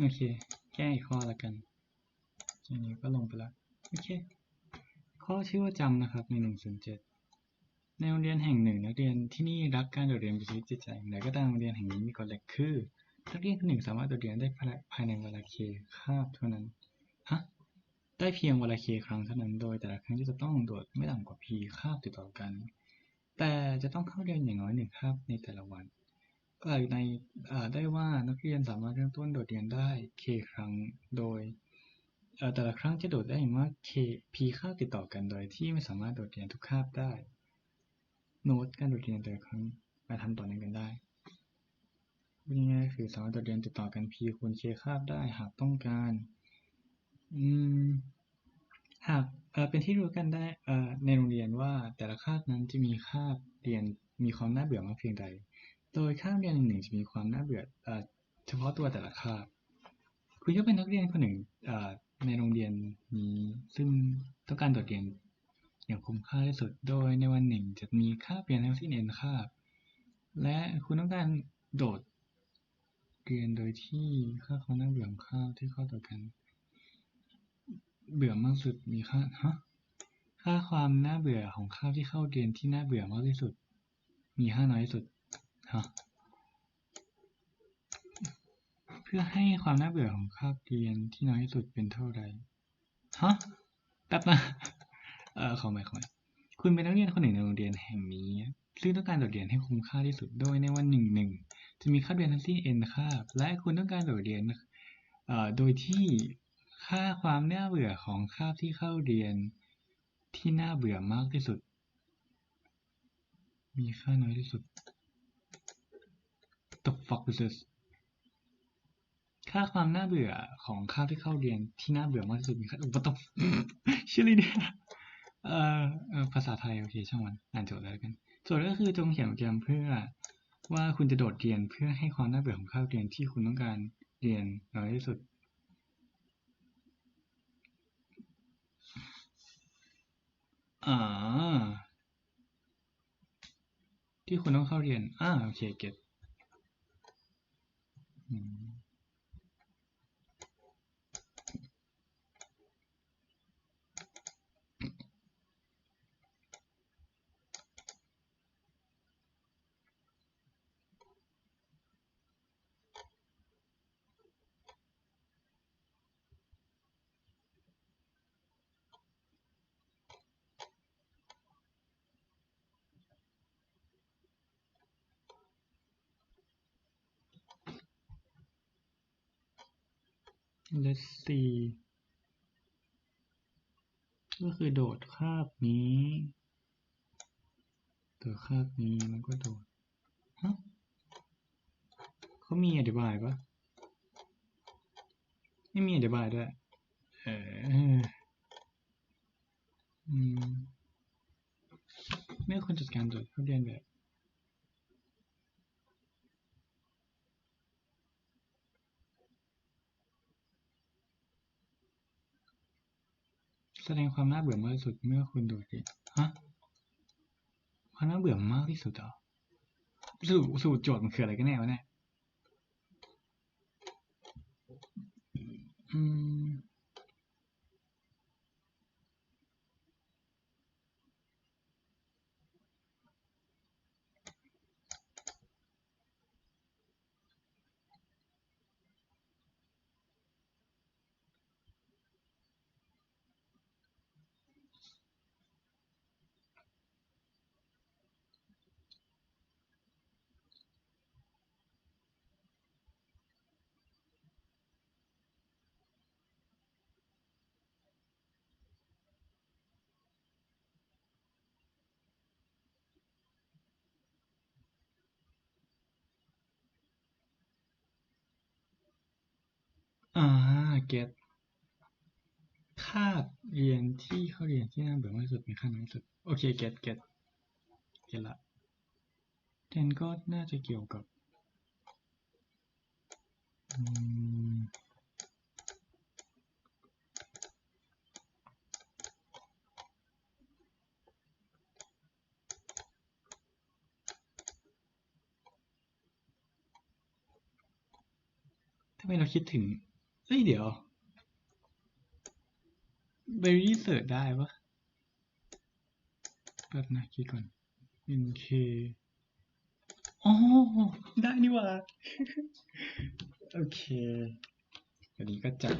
โอเค แก้อีกข้อละกันอันนี้ก็ลงไปล้วโอเค ข้อชื่อว่าจำนะครับในหนึ่งศูนย์เจ็ดในโรงเรียนแห่งหนึ่งนักเรียนที่นี่รักการโดดเรียนเป็นชีวิตจิตใจอย่างไรก็ตามโรงเรียนแห่งนี้มีกฎเหล็กคือนักเรียนคนหนึ่งสามารถโดดเรียนได้ภายในเวลาเคคาบเท่านั้นฮะได้เพียงเวลาเคครั้งเท่านั้นโดยแต่ละครั้งที่จะต้องโดดไม่ต่ำกว่า p คาบติดต่อกัน แต่จะต้องเข้าเรียนอย่างน้อยหนึ่งคาบในแต่ละวัน กล่าวในได้ว่านักเรียนสามารถเริ่มต้นโดดเรียนได้ k ครั้งโดยแต่ละครั้งจะโดดได้อย่างมาก k p คาติดต่อกันโดยที่ไม่สามารถโดดเรียนทุกคาบได้ โน้ตการโดดเรียนแต่ละครั้งมาทำต่อเนื่องกันได้พูดง่ายๆคือสามารถโดดเรียนติดต่อกัน p คูณ k คาบได้หากต้องการอืมหากเป็นที่รู้กันได้ในโรงเรียนว่าแต่ละคาบนั้นจะมีคาบเรียนมีความน่าเบื่อมากเพียงใด โดยคาบเรียนหนึ่งจะมีความน่าเบื่อเฉพาะตัวแต่ละคาบคุณก็เป็นนักเรียนคนหนึ่งในโรงเรียนนี้ซึ่งต้องการโดดเรียนอย่างคุ้มค่าที่สุด โดยในวันหนึ่งจะมีคาบเรียนทั้งสิ้น n คาบ และคุณต้องการโดดเรียนโดยที่ค่าความน่าเบื่อของคาบที่เข้าต่อกัน เบื่อมากสุดมีค่าฮะค่าความน่าเบื่อของคาบที่เข้าเรียนที่น่าเบื่อมากที่สุด มีค่าน้อยที่สุด เพื่อให้ความน่าเบื่อของคาบเรียนที่น้อยที่สุดเป็นเท่าไรฮะแป๊บนะเออขอใหม่ขอใหม่คุณเป็นนักเรียนคนหนึ่งในโรงเรียนแห่งนี้ ซึ่งต้องการโดดเรียนให้คุ้มค่าที่สุดโดยในวันหนึ่งหนึ่งจะมีคาบเรียนทั้งสิ้น n คาบ และคุณต้องการโดดเรียนเอ่อโดยที่ค่าความน่าเบื่อของคาบที่เข้าเรียนที่น่าเบื่อมากที่สุด มีค่าน้อยที่สุด fuck is this ค่าความน่าเบื่อของคาบที่เข้าเรียนที่น่าเบื่อมากที่สุดมีค่าอุปตชื่ออะไรเนี่ยเอ่อเอ่อภาษาไทยโอเคช่างมันอ่านโจทย์แล้วกันโจทย์ก็คือจงเขียนโปรแกรมเพื่อว่าคุณจะโดดเรียนเพื่อให้ความน่าเบื่อของคาบเรียนที่คุณต้องการเรียนน้อยที่สุดอ่าที่คุณต้องเข้าเรียนอ่าโอเคเก็ต อื let's see ก็คือโดดคาบนี้โดดคาบนี้แล้วก็โดดฮะเขามีอธิบายปะไม่มีอธิบายด้วยเอออืมไม่ควรจัดการโดดเขาเรียนแบบ แสดงความน่าเบื่อมากที่สุดเมื่อคุณโดดเรียนฮะความน่าเบื่อมากที่สุดเหรอสูตรสูตรโจทย์มันคืออะไรกันแน่วะเนี่ยอืม อ่า เก็ตคาบเรียนที่เขาเรียนที่น่าเบื่อมากที่สุดมีค่าน้อยที่สุด โอเคเก็ตเก็ตเก็ตละเทนก็น่าจะเกี่ยวกับทำไมเราคิดถึง เอ้ยเดี๋ยวไปรีเสิร์ชได้ปะแป๊บนะคิดก่อน NK อ๋อ ได้นี่ว่า โอเค อันนี้ก็จัด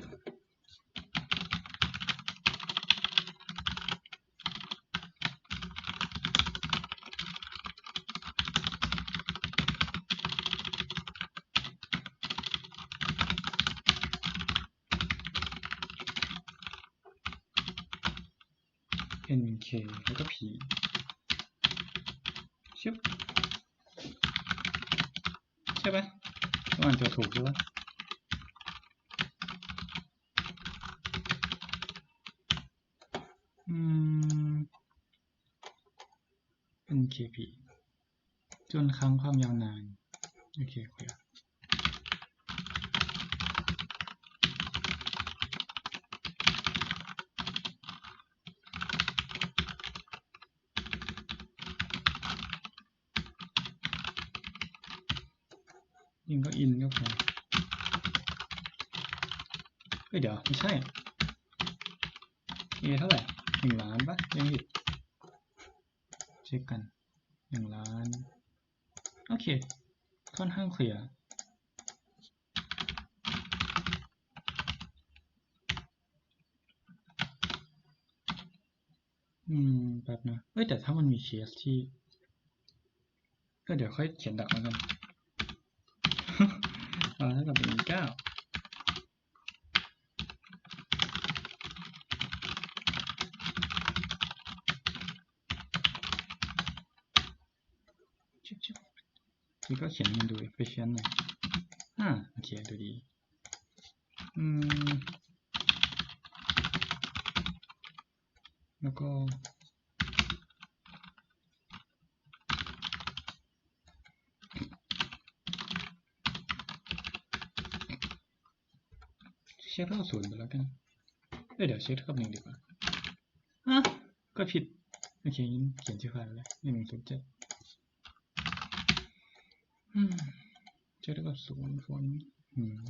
NK แล้วก็ P ชึบใช่ปะ จะถูกด้วยอืม NKP จนครั้งความยาวนาน โอเคครับะยิงก็อินก็พอเฮ้ยเดี๋ยว ไม่ใช่ A เท่าไหร่หนึ่งล้านปะยังผิดเช็คกันหนึ่งล้าน โอเค ค่อนข้างเคลียร์อืมแบบนะเอ้ยแต่ถ้ามันมีเคสที่ ก็เดี๋ยวค่อยเขียนดักแล้วกันเอาเท่ากับหนึ่งเก้าชิบชิบ นี่ก็เขียนให้มันดู efficient หน่อยอ่าโอเคดูดีอืมแล้วก็เช็คเท่าศูนย์ไปแล้วกันเดี๋ยวเช็คเท่ากับหนึ่งดีกว่าอะก็ผิดโอเคงั้เขียนชื่อไฟล์ไปเลยหนึ่งศูนย์เจ็ด อืมเช็คเท่ากับศูนย์ฟอนต์อืม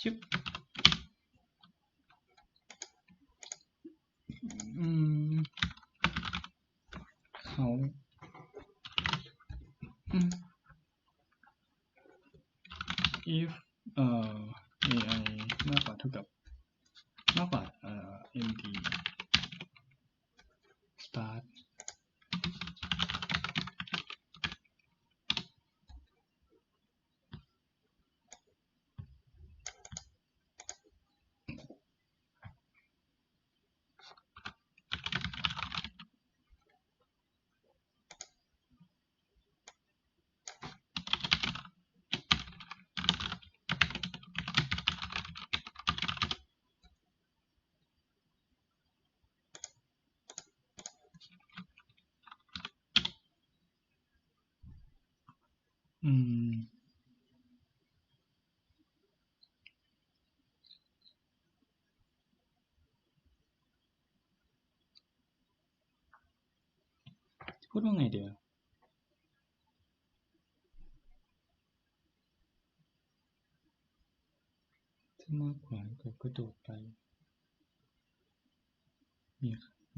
ชึบอืมเขาอืม if เอ่อ ai มากกว่าเท่ากับ มากกว่าเอ่อ md start อืม พูดว่าไงเดียวถ้ามากกว่าก็กระโดดไป มี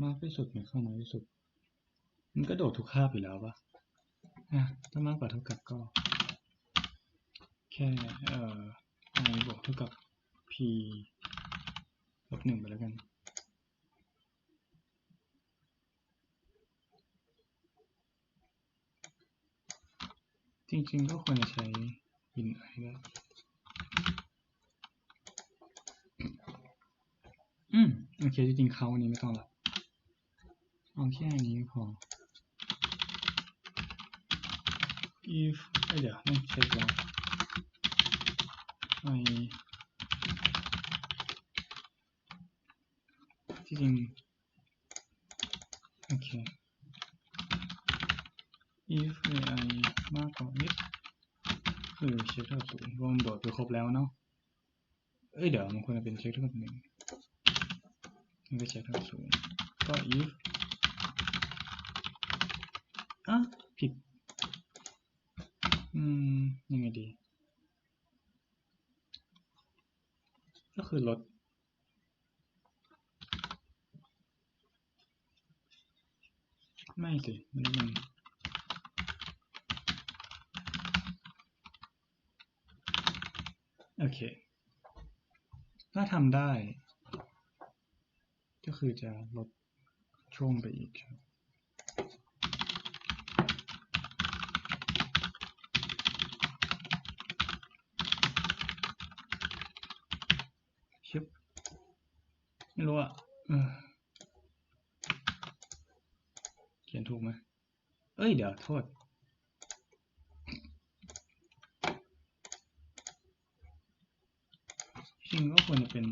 มากที่สุดมีเข้าน้อยที่สุด มันก็โดดทุกคาบอยู่แล้วปะ่ะ ถ้ามากกว่าเท่ากับก็ แค่เอ่อ i บวกเท่ากับ p ลบหนึ่งไปแล้วกัน จริงๆก็ควรจะใช้ in i ได้อืม โอเค จริงๆเขาอันนี้ไม่ต้องละเอาแค่อันนี้พอ if เอ้ยเดี๋ยวไม่ใช่แล้ว i ที่จริงโอเค if ai มากกว่า if คือเช็คเท่ากับศูนย์รวมโดดไปครบแล้วเนาะเอ้ยเดี๋ยวมันควรจะเป็นเช็คเท่ากับหนึ่งมันก็เช็คเท่ากับศูนย์ก็ if อะผิด อืม ยังไงดี ก็คือลดไม่สิมันมันโอเค ถ้าทำได้ ก็คือจะลดช่วงไปอีกครับ ชิบ ไม่รู้อะเขียนถูกไหมเอ้ย เดี๋ยวโทษ จริงก็ควรจะเป็น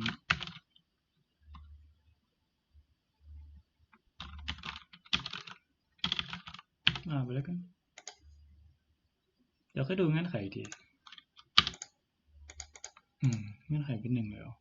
อ่าไปแล้วกัน เดี๋ยวค่อยดูเงื่อนไขทีอืมเงื่อนไขเป็นหนึ่งเลยเหรอ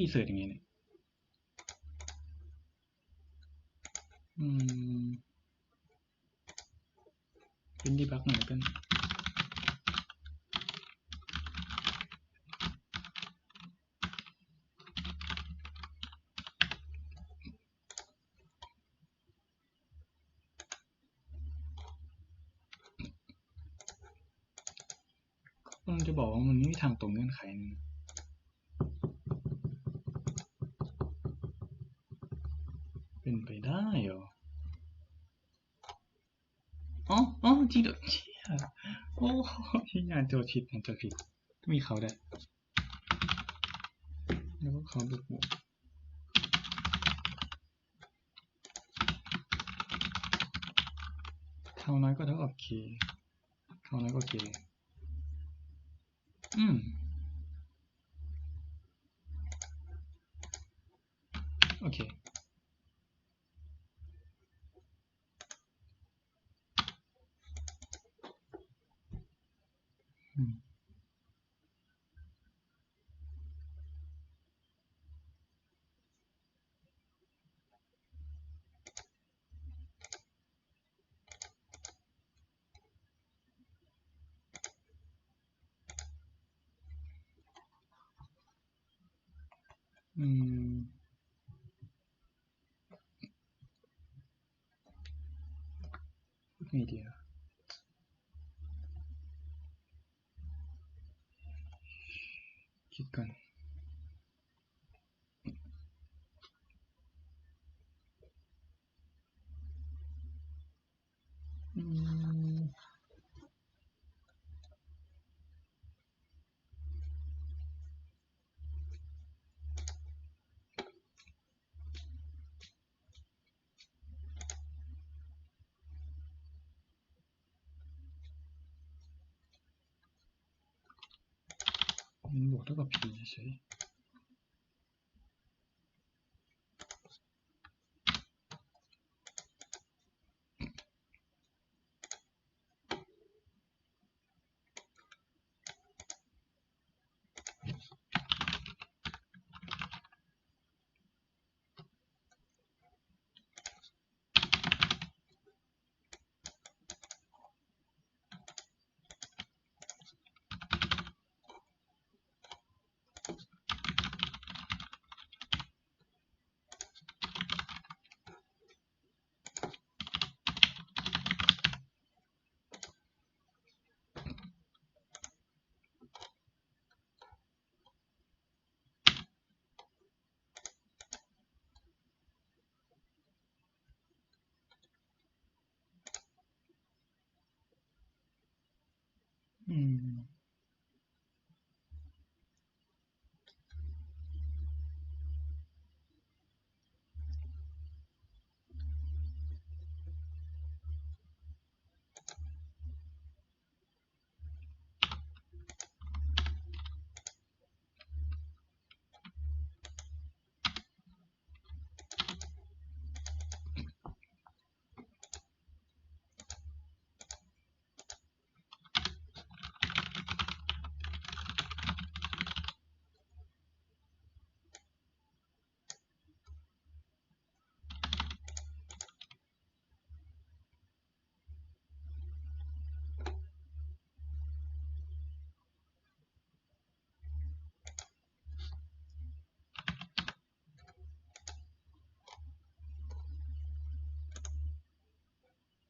เขาปีเสิร์ตอย่างงี้เนี่ยอืมเป็นดีบักหน่อยกันกำลังจะบอกว่ามันไม่มีทางตรงเงื่อนไขนึง เป็นไปได้เหรออ๋ออ๋อจริงด้วยเชี่ยโอ้ยงานโจทย์ผิดงานโจทย์ผิดมีเขาได้วยแล้วก็เขาบวกบวกเขาน้อยก็เท่ากับ k เขาน้อยกว่า k อืมโอเค อืม อืม พูดไงดีอะคิดก่อน อืม มันบวก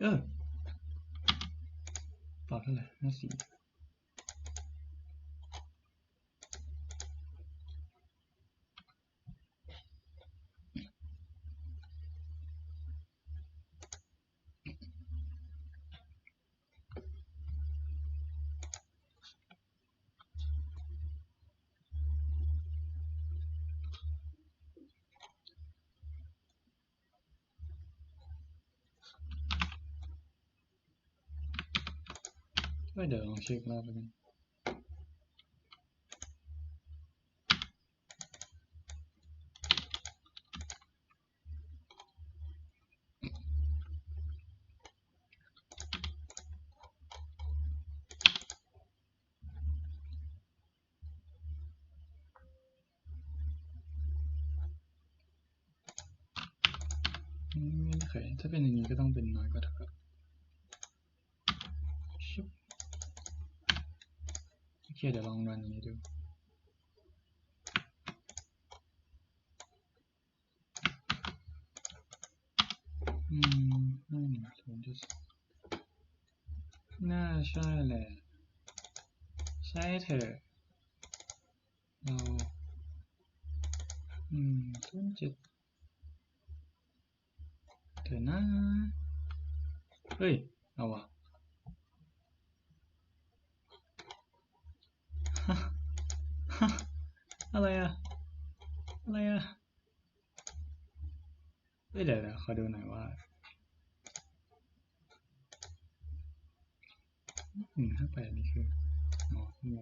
เออตอบ เท่าไหร่ห้าสี่ก็เดี๋ยวลองเช็ครอบแล้วกันอืมไม่เคยถ้าเป็นอย่างนี้ก็ต้องเป็นน้อยกว่าเท่ากับชุบโอ เคเดี๋ยวลองรันนี้ดูอืมห้าหนึ่งศูนจุดน่าใช่แหละใช่เถอะเราอืมศูนย์เจ็ดเถอะนะเฮ้ยเอาวะ ฮะฮะ อะไรอะอะไรอะเดี๋ยวเดี๋ยวขอดูหน่อยว่าหนึ่งห้าแปดนี่คืออ๋อนี่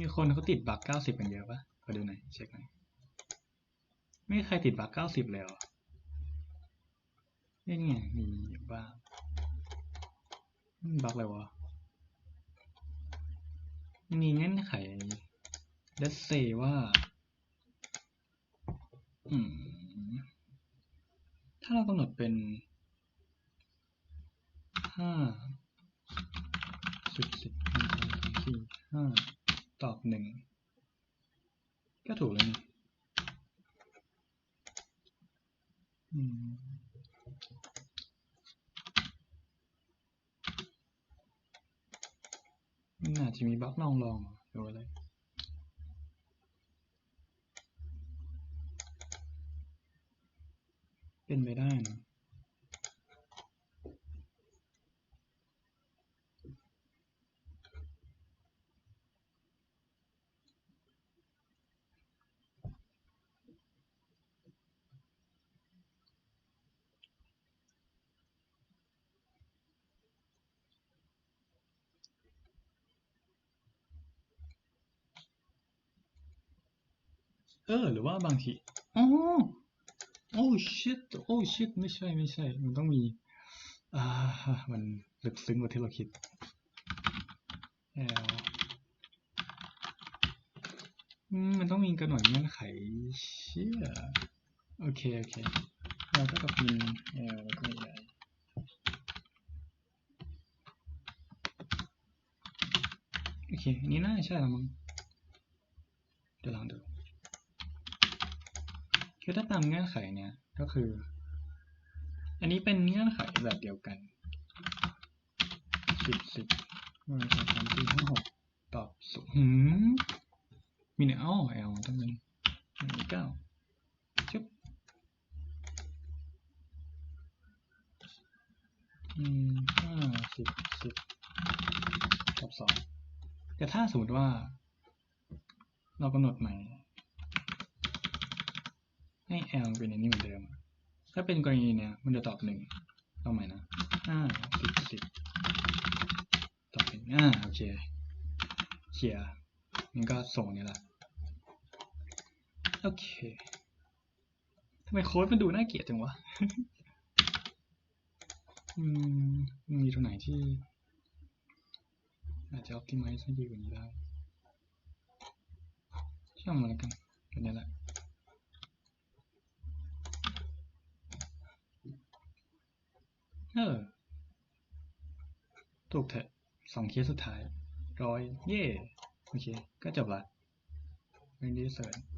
มีคนเขาติดบักเก้าสิบกันเยอะปะขอดูหน่อยเช็คหน่อยไม่มีใครติดบักเก้าสิบเลยเหรอนี่ไงมีบ้างอืมบั๊กอะไรวะ มีเงื่อนไข let's say ว่า ถ้าเรากำหนดเป็นห้าสิบสิบสี่ห้าตอบหนึ่งก็ถูกเลยนี่อืมมันอา จะมีบล็อกลองลองหรืออะไรเป็นไปได้นะ เออ หรือว่าบางทีอ๋อโอ้ shit โอ้ shit ไม่ใช่ไม่ใช่ มันต้องมีอ่ามันลึกซึ้งกว่าที่เราคิด L อืมมันต้องมีกำหนดเงื่อนไขเชี่ยโอเค โอเค เราก็กับมี L แล้วก็มี I โอเค อันนี้น่าจะใช่แล้วมั้งเดี๋ยวลองดู คือถ้าตามเงื่อนไขเนี่ยก็คือ อันนี้เป็นเงื่อนไขแบบเดียวกันสิบสิบหนึ่งสองสามสี่ห้าหกตอบศูนย์มีเนี่ยอ้อเอลต้งเป็นหนึ่งเก้าชุบอืมห้าสิบสิบตอบสองแต่ถ้าสมมติว่า เรากำหนดใหม่ ให้ L เป็นอันนี้เหมือนเดิม ถ้าเป็นกรณีเนี้ยมันจะตอบหนึ่งเอาใหม่นะห้าสิบสิบตอบหนึ่งอ่าโอเคเคลียร์มันก็ส่งนี่แหละโอเคทำไมโค้ดมันดูน่าเกลียดจังวะอืมมีตรงไหนที่ อาจจะ optimize ให้ดีกว่านี้ได้ ช่างมันแล้วกันกันนี้แหละ เออ ถูกเถอะสองเคสสุดท้ายร้อยเย่โอเค ก็จบละไม่ดีเสร็จ